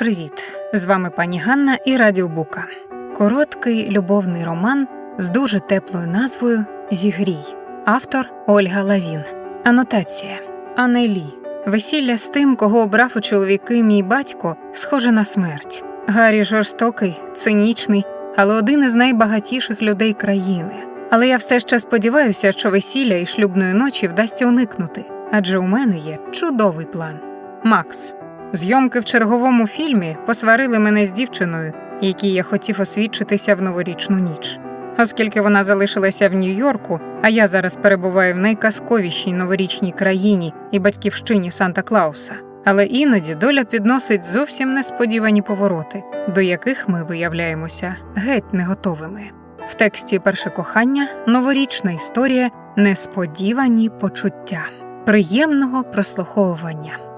Привіт! З вами пані Ганна і Радіо Бука. Короткий любовний роман з дуже теплою назвою Зігрій. Автор Ольга Лавін. Анотація Анелі. Весілля з тим, кого обрав у чоловіки мій батько, схоже на смерть. Гаррі жорстокий, цинічний, але один із найбагатіших людей країни. Але я все ще сподіваюся, що весілля і шлюбної ночі вдасться уникнути, адже у мене є чудовий план. Макс. Зйомки в черговому фільмі посварили мене з дівчиною, якій я хотів освідчитися в новорічну ніч. Оскільки вона залишилася в Нью-Йорку, а я зараз перебуваю в найказковішій новорічній країні і батьківщині Санта Клауса. Але іноді доля підносить зовсім несподівані повороти, до яких ми виявляємося геть не готовими. В тексті Перше кохання новорічна історія Несподівані почуття. Приємного прослуховування.